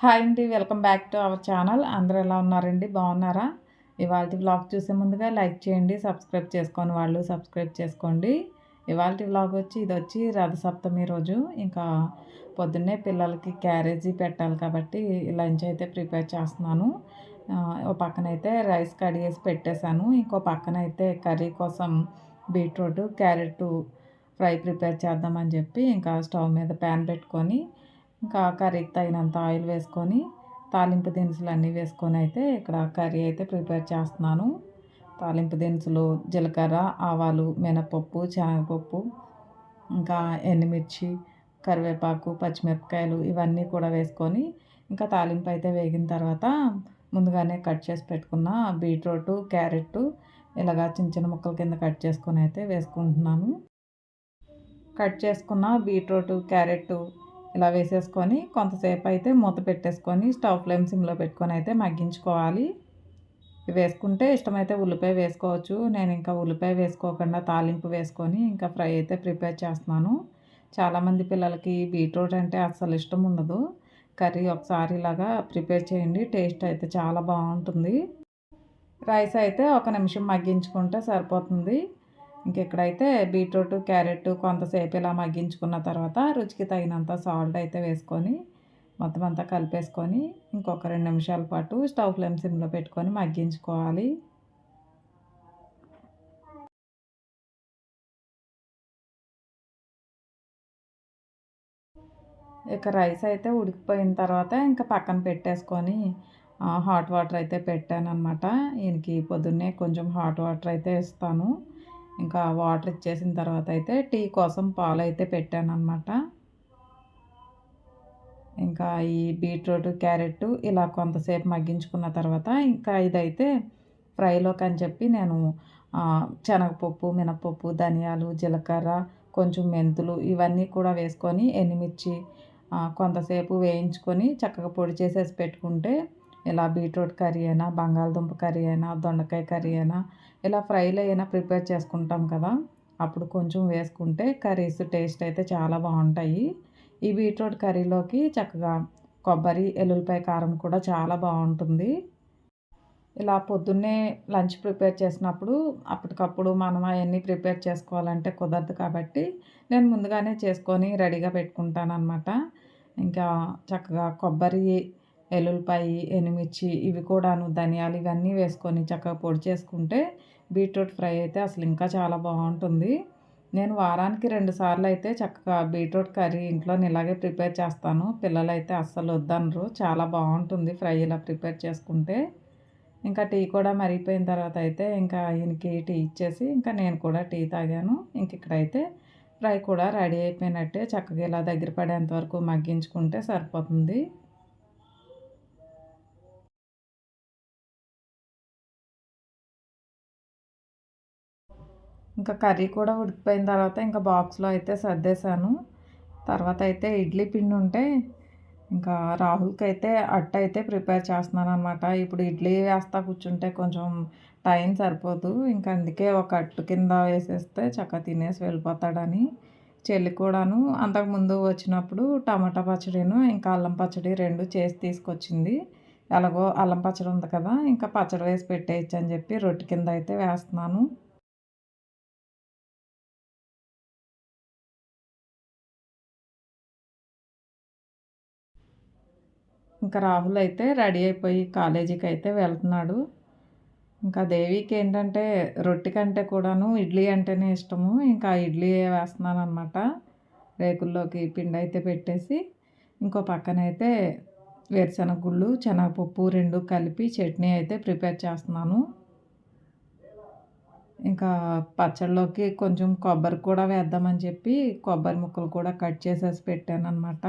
Hi అండి welcome back to our channel. అందరూ ఎలా ఉన్నారండి? బాగున్నారా? ఇవాళ వ్లాగ్ చూసే ముందుగా లైక్ చేయండి సబ్స్క్రైబ్ చేసుకొని వాళ్ళు సబ్స్క్రైబ్ చేసుకోండి. ఇవాళ వ్లాగ్ వచ్చి ఇది వచ్చి రథసప్తమి రోజు. ఇంకా పొద్దున్నే పిల్లలకి క్యారేజీ పెట్టాలి కాబట్టి లంచ్ అయితే ప్రిపేర్ చేస్తున్నాను. ఓ పక్కన అయితే రైస్ కడిగేసి పెట్టేశాను. ఇంకో పక్కన అయితే కర్రీ కోసం బీట్రూట్ క్యారెట్ ఫ్రై ప్రిపేర్ చేద్దామని చెప్పి ఇంకా స్టవ్ మీద ప్యాన్ పెట్టుకొని ఇంకా కర్రీకి తగినంత ఆయిల్ వేసుకొని తాలింపు దినుసులు అన్నీ వేసుకొని అయితే ఇక్కడ కర్రీ అయితే ప్రిపేర్ చేస్తున్నాను. తాలింపు దినుసులు జీలకర్ర ఆవాలు మినపప్పు శనగపప్పు ఇంకా ఎండుమిర్చి కరివేపాకు పచ్చిమిరపకాయలు ఇవన్నీ కూడా వేసుకొని ఇంకా తాలింపు అయితే వేగిన తర్వాత ముందుగానే కట్ చేసి పెట్టుకున్న బీట్రూట్ క్యారెట్ ఇలాగా చిన్న చిన్న ముక్కల కింద కట్ చేసుకొని అయితే వేసుకుంటున్నాను. కట్ చేసుకున్న బీట్రూట్ క్యారెట్ ఇలా వేసేసుకొని కొంతసేపు అయితే మూత పెట్టేసుకొని స్టవ్ ఫ్లేమ్ సిమ్లో పెట్టుకొని అయితే మగ్గించుకోవాలి. వేసుకుంటే ఇష్టమైతే ఉల్లిపాయ వేసుకోవచ్చు. నేను ఇంకా ఉల్లిపాయ వేసుకోకుండా తాలింపు వేసుకొని ఇంకా ఫ్రై అయితే ప్రిపేర్ చేస్తున్నాను. చాలామంది పిల్లలకి బీట్రూట్ అంటే అస్సలు ఇష్టం ఉండదు. కర్రీ ఒకసారి ఇలాగా ప్రిపేర్ చేయండి టేస్ట్ అయితే చాలా బాగుంటుంది. రైస్ అయితే ఒక నిమిషం మగ్గించుకుంటే సరిపోతుంది. ఇంకెక్కడైతే బీట్రూట్ క్యారెట్ కొంతసేపు ఇలా మగ్గించుకున్న తర్వాత రుచికి తగినంత సాల్ట్ అయితే వేసుకొని మొత్తం అంతా కలిపేసుకొని ఇంకొక రెండు నిమిషాల పాటు స్టవ్ ఫ్లేమ్ సిమ్లో పెట్టుకొని మగ్గించుకోవాలి. ఇక రైస్ అయితే ఉడికిపోయిన తర్వాత ఇంకా పక్కన పెట్టేసుకొని హాట్ వాటర్ అయితే పెట్టాను అనమాట ఈయనకి పొద్దున్నే కొంచెం హాట్ వాటర్ అయితే ఇస్తాను ఇంకా వాటర్ ఇచ్చేసిన తర్వాత అయితే టీ కోసం పాలు అయితే పెట్టాను అనమాట ఇంకా ఈ బీట్రూట్ క్యారెట్ ఇలా కొంతసేపు మగ్గించుకున్న తర్వాత ఇంకా ఇదైతే ఫ్రైలోకి అని చెప్పి నేను శనగపప్పు మినపప్పు ధనియాలు జీలకర్ర కొంచెం మెంతులు ఇవన్నీ కూడా వేసుకొని ఎండుమిర్చి కొంతసేపు వేయించుకొని చక్కగా పొడి చేసేసి పెట్టుకుంటే ఇలా బీట్రూట్ కర్రీ అయినా బంగాళదుంప కర్రీ అయినా దొండకాయ కర్రీ అయినా ఇలా ఫ్రైలు అయినా ప్రిపేర్ చేసుకుంటాం కదా. అప్పుడు కొంచెం వేసుకుంటే కర్రీస్ టేస్ట్ అయితే చాలా బాగుంటాయి. ఈ బీట్రూట్ కర్రీలోకి చక్కగా కొబ్బరి ఎల్లుల్లిపాయ కారం కూడా చాలా బాగుంటుంది. ఇలా పొద్దున్నే లంచ్ ప్రిపేర్ చేసినప్పుడు అప్పటికప్పుడు మనం అవన్నీ ప్రిపేర్ చేసుకోవాలంటే కుదరదు కాబట్టి నేను ముందుగానే చేసుకొని రెడీగా పెట్టుకుంటాను అనమాట ఇంకా చక్కగా కొబ్బరి ఎల్లుల్లిపాయ ఎనిమిర్చి ఇవి కూడాను ధనియాలు ఇవన్నీ వేసుకొని చక్కగా పొడి చేసుకుంటే బీట్రూట్ ఫ్రై అయితే అసలు ఇంకా చాలా బాగుంటుంది. నేను వారానికి రెండు సార్లు అయితే చక్కగా బీట్రూట్ కర్రీ ఇంట్లో ఇలాగే ప్రిపేర్ చేస్తాను. పిల్లలు అయితే అస్సలు వద్దనరు. చాలా బాగుంటుంది ఫ్రై ఇలా ప్రిపేర్ చేసుకుంటే. ఇంకా టీ కూడా మరిగిపోయిన తర్వాత అయితే ఇంకా ఈయనకి టీ ఇచ్చేసి ఇంకా నేను కూడా టీ తాగాను. ఇంక ఇక్కడైతే ఫ్రై కూడా రెడీ అయిపోయినట్టే చక్కగా ఇలా దగ్గర పడేంత వరకు మగ్గించుకుంటే సరిపోతుంది. ఇంకా కర్రీ కూడా ఉడికిపోయిన తర్వాత ఇంకా బాక్స్లో అయితే సర్దేశాను. తర్వాత అయితే ఇడ్లీ పిండి ఉంటే ఇంకా రాహుల్కి అయితే అట్ట అయితే ప్రిపేర్ చేస్తున్నాను అనమాట ఇప్పుడు ఇడ్లీ వేస్తా కూర్చుంటే కొంచెం టైం సరిపోదు. ఇంకా అందుకే ఒక అట్టు కింద వేసేస్తే చక్కగా తినేసి వెళ్ళిపోతాడని చెల్లి కూడాను. అంతకుముందు వచ్చినప్పుడు టమాటా పచ్చడిను ఇంకా అల్లం పచ్చడి రెండు చేసి తీసుకొచ్చింది. ఎలాగో అల్లం పచ్చడి ఉంది కదా ఇంకా పచ్చడి వేసి పెట్టేయచ్చు అని చెప్పి రొట్టె కింద అయితే వేస్తున్నాను. ఇంకా రాహుల్ అయితే రెడీ అయిపోయి కాలేజీకి అయితే వెళ్తున్నాడు. ఇంకా దేవికి ఏంటంటే రొట్టె కంటే కూడాను ఇడ్లీ అంటేనే ఇష్టము. ఇంకా ఇడ్లీ వేస్తున్నాను అనమాట రేకుల్లోకి పిండి అయితే పెట్టేసి ఇంకో పక్కన అయితే వేరుశనగ గుళ్ళు శనగపప్పు రెండు కలిపి చట్నీ అయితే ప్రిపేర్ చేస్తున్నాను. ఇంకా పచ్చళ్ళలోకి కొంచెం కొబ్బరి కూడా వేద్దామని చెప్పి కొబ్బరి ముక్కలు కూడా కట్ చేసేసి పెట్టాను అనమాట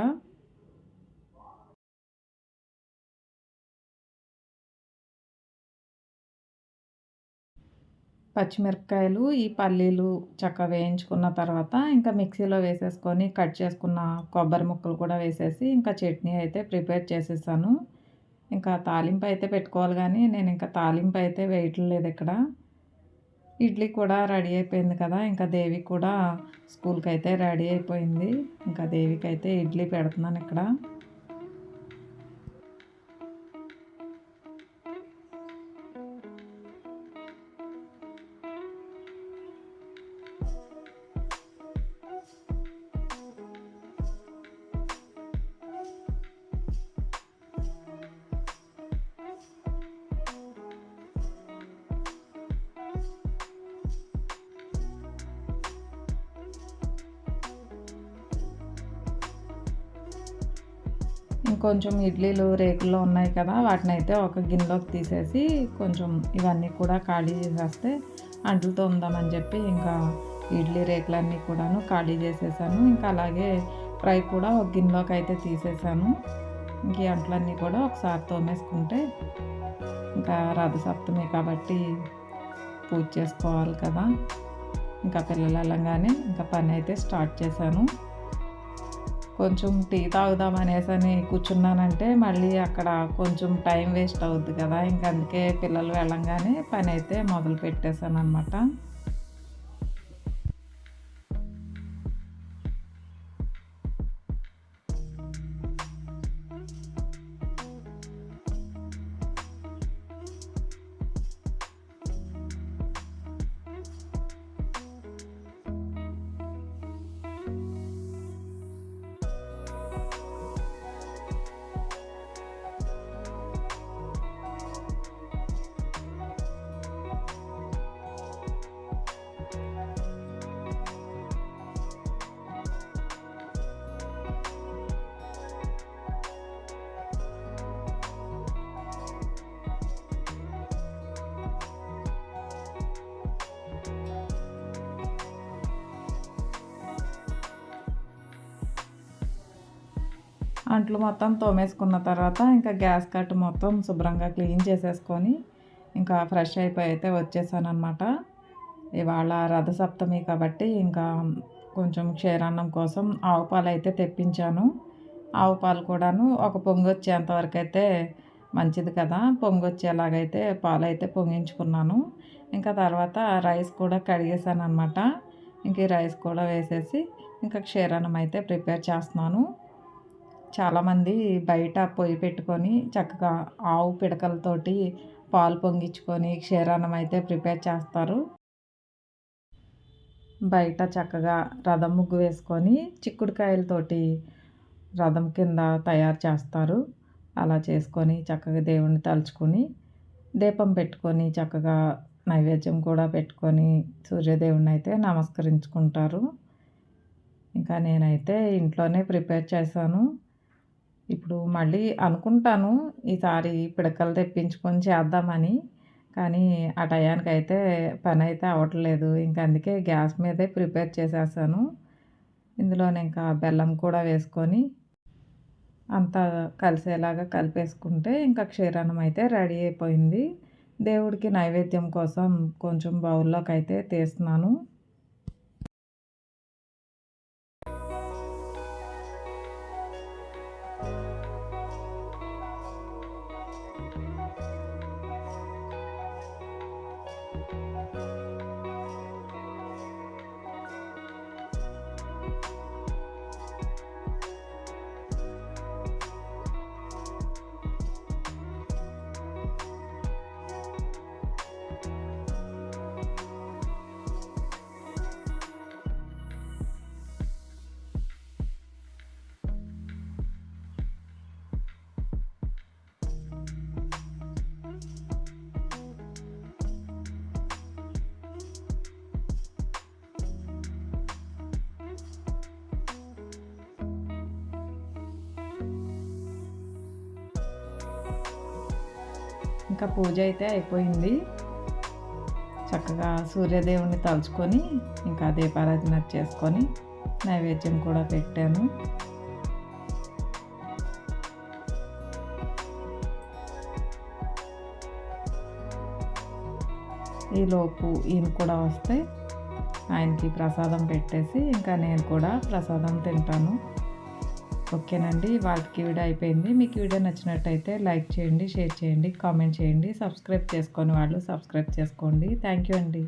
పచ్చిమిరపకాయలు ఈ పల్లీలు చక్కగా వేయించుకున్న తర్వాత ఇంకా మిక్సీలో వేసేసుకొని కట్ చేసుకున్న కొబ్బరి ముక్కలు కూడా వేసేసి ఇంకా చట్నీ అయితే ప్రిపేర్ చేసేసాను. ఇంకా తాలింపు అయితే పెట్టుకోవాలి కానీ నేను ఇంకా తాలింపు అయితే వేయట్లేదు ఇక్కడ. ఇడ్లీ కూడా రెడీ అయిపోయింది కదా ఇంకా దేవి కూడా స్కూల్కి అయితే రెడీ అయిపోయింది. ఇంకా దేవికి అయితే ఇడ్లీ పెడుతున్నాను ఇక్కడ. ఇంకొంచెం ఇడ్లీలు రేకుల్లో ఉన్నాయి కదా వాటిని అయితే ఒక గిన్నెలోకి తీసేసి కొంచెం ఇవన్నీ కూడా ఖాళీ చేసేస్తే అంటులతో ఉందామని చెప్పి ఇంకా ఇడ్లీ రేకులన్నీ కూడాను ఖాళీ చేసేసాను. ఇంకా అలాగే ఫ్రై కూడా ఒక గిన్నెలోకి అయితే తీసేసాను. ఇంక ఈ అంట్లన్నీ కూడా ఒకసారి తోమేసుకుంటే ఇంకా రథసప్తమి కాబట్టి పూజ చేసుకోవాలి కదా. ఇంకా పిల్లలు వెళ్ళంగానే ఇంకా పని అయితే స్టార్ట్ చేశాను. కొంచెం టీ తాగుదాం అని కూర్చున్నానంటే మళ్ళీ అక్కడ కొంచెం టైం వేస్ట్ అవుద్ది కదా. ఇంక అందుకే పిల్లలు వెళ్ళంగానే పని అయితే మొదలు పెట్టేశాను అనమాట అంట్లు మొత్తం తోమేసుకున్న తర్వాత ఇంకా గ్యాస్ కట్ మొత్తం శుభ్రంగా క్లీన్ చేసేసుకొని ఇంకా ఫ్రెష్ అయిపోయి అయితే వచ్చేసాను అనమాట ఇవాళ రథసప్తమి కాబట్టి ఇంకా కొంచెం క్షీరాన్నం కోసం ఆవు పాలు అయితే తెప్పించాను. ఆవు పాలు కూడాను ఒక పొంగు వచ్చేంతవరకు అయితే మంచిది కదా. పొంగు వచ్చేలాగైతే పాలు అయితే పొంగించుకున్నాను. ఇంకా తర్వాత రైస్ కూడా కడిగేసాను అనమాట ఇంక ఈ రైస్ కూడా వేసేసి ఇంకా క్షీరాన్నం అయితే ప్రిపేర్ చేస్తున్నాను. చాలామంది బయట పొయ్యి పెట్టుకొని చక్కగా ఆవు పిడకలతోటి పాలు పొంగించుకొని క్షీరాన్నం అయితే ప్రిపేర్ చేస్తారు. బయట చక్కగా రథం ముగ్గు వేసుకొని చిక్కుడుకాయలతోటి రథం కింద తయారు చేస్తారు. అలా చేసుకొని చక్కగా దేవుణ్ణి తలుచుకొని దీపం పెట్టుకొని చక్కగా నైవేద్యం కూడా పెట్టుకొని సూర్యదేవుని అయితే నమస్కరించుకుంటారు. ఇంకా నేనైతే ఇంట్లోనే ప్రిపేర్ చేశాను. ఇప్పుడు మళ్ళీ అనుకుంటాను ఈసారి పిడకలు తెప్పించుకొని చేద్దామని. కానీ ఆ టయానికి అయితే పని అయితే అవ్వట్లేదు ఇంకా అందుకే గ్యాస్ మీదే ప్రిపేర్ చేసేసాను ఇందులోనే ఇంకా బెల్లం కూడా వేసుకొని అంతా కలిసేలాగా కలిపేసుకుంటే ఇంకా క్షీరాన్నం అయితే రెడీ అయిపోయింది. దేవుడికి నైవేద్యం కోసం కొంచెం బౌల్లోకి అయితే తీస్తున్నాను. ఇంకా పూజ అయితే అయిపోయింది. చక్కగా సూర్యదేవుని తలుచుకొని ఇంకా దీపారాధన చేసుకొని నైవేద్యం కూడా పెట్టాను. ఈలోపు ఈయన కూడా వస్తే ఆయనకి ప్రసాదం పెట్టేసి ఇంకా నేను కూడా ప్రసాదం తింటాను. ఓకేనండి వాళ్ళకి వీడియో అయిపోయింది. మీకు వీడియో నచ్చినట్టయితే లైక్ చేయండి షేర్ చేయండి కామెంట్ చేయండి సబ్స్క్రైబ్ చేసుకొని వాళ్ళు సబ్స్క్రైబ్ చేసుకోండి. థ్యాంక్ యూ అండి.